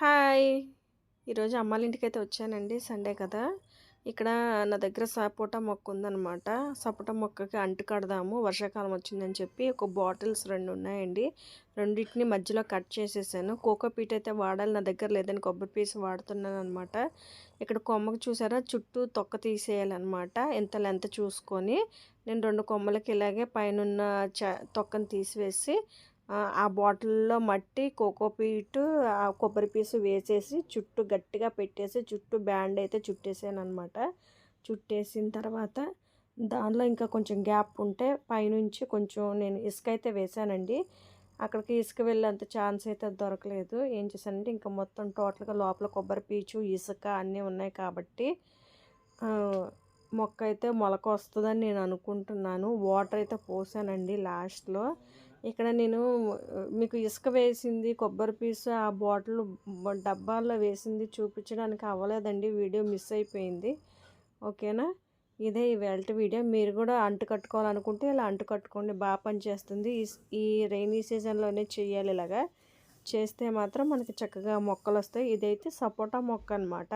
Hi. ఈరోజు అమ్మాలింటికి ఇంటికైతే వచ్చానండి సండే కదా. ఇక్కడ నా దగ్గర సపోటా మొక్క ఉందన్నమాట. సపోటా మొక్కకి అంటు కడదాము వర్షాకాలం వచ్చిందని చెప్పి ఒక బాటిల్స్ రెండు ఉన్నాయండి. రెండింటిని మధ్యలో కట్ చేసేసాను. కోకో పీట్ అయితే వాడాలి నా దగ్గర లేదని కొబ్బరి పీస్ వాడుతున్నాను అనమాట ఇక్కడ కొమ్మకు చూసారా? చుట్టూ తొక్క తీసేయాలన్నమాట ఎంత లెంత్ చూసుకొని. నేను రెండు కొమ్మలకి ఇలాగే పైన చ తొక్కను తీసివేసి ఆ బాటిల్లో మట్టి కోకోపీట్ ఆ కొబ్బరి పీసు వేసేసి చుట్టూ గట్టిగా పెట్టేసి చుట్టూ బ్యాండ్ అయితే చుట్టేసాను అనమాట చుట్టేసిన తర్వాత దానిలో ఇంకా కొంచెం గ్యాప్ ఉంటే పైనుంచి కొంచెం నేను ఇసుక అయితే వేసానండి. అక్కడికి ఇసుక వెళ్ళేంత ఛాన్స్ అయితే దొరకలేదు. ఏం చేశానంటే ఇంకా మొత్తం టోటల్గా లోపల కొబ్బరి పీచు ఇసుక అన్నీ ఉన్నాయి కాబట్టి మొక్క అయితే మొలక వస్తుందని నేను అనుకుంటున్నాను. వాటర్ అయితే పోసానండి లాస్ట్లో. ఇక్కడ నేను మీకు ఇసుక వేసింది కొబ్బరి పీసు ఆ బాటిల్ డబ్బాల్లో వేసింది చూపించడానికి అవ్వలేదండి. వీడియో మిస్ అయిపోయింది. ఓకేనా? ఇదే ఇవాళ వీడియో. మీరు కూడా అంటు కట్టుకోవాలనుకుంటే ఇలా అంటు కట్టుకోండి. బాగా పనిచేస్తుంది ఈ రైనీ సీజన్లోనే చేయాలి ఇలాగా. చేస్తే మాత్రం మనకి చక్కగా మొక్కలు వస్తాయి. ఇదైతే సపోటా మొక్క అనమాట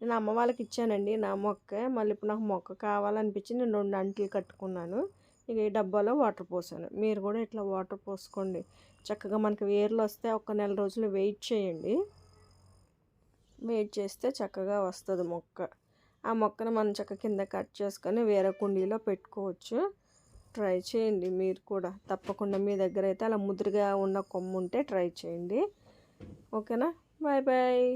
నేను అమ్మ వాళ్ళకి ఇచ్చానండి. నా మొక్క మళ్ళీ ఇప్పుడు నాకు మొక్క కావాలనిపించి నేను రెండు అంట్లు కట్టుకున్నాను. ఇక ఈ డబ్బాలో వాటర్ పోసాను. మీరు కూడా ఇట్లా వాటర్ పోసుకోండి. చక్కగా మనకి వేర్లు వస్తే ఒక నెల రోజులు వెయిట్ చేయండి. వెయిట్ చేస్తే చక్కగా వస్తుంది మొక్క. ఆ మొక్కను మనం చక్క కింద కట్ చేసుకొని వేరే కుండీలో పెట్టుకోవచ్చు. ట్రై చేయండి మీరు కూడా. తప్పకుండా మీ దగ్గర అయితే అలా ముదురుగా ఉన్న కొమ్ము ఉంటే ట్రై చేయండి. ఓకేనా? Bye bye.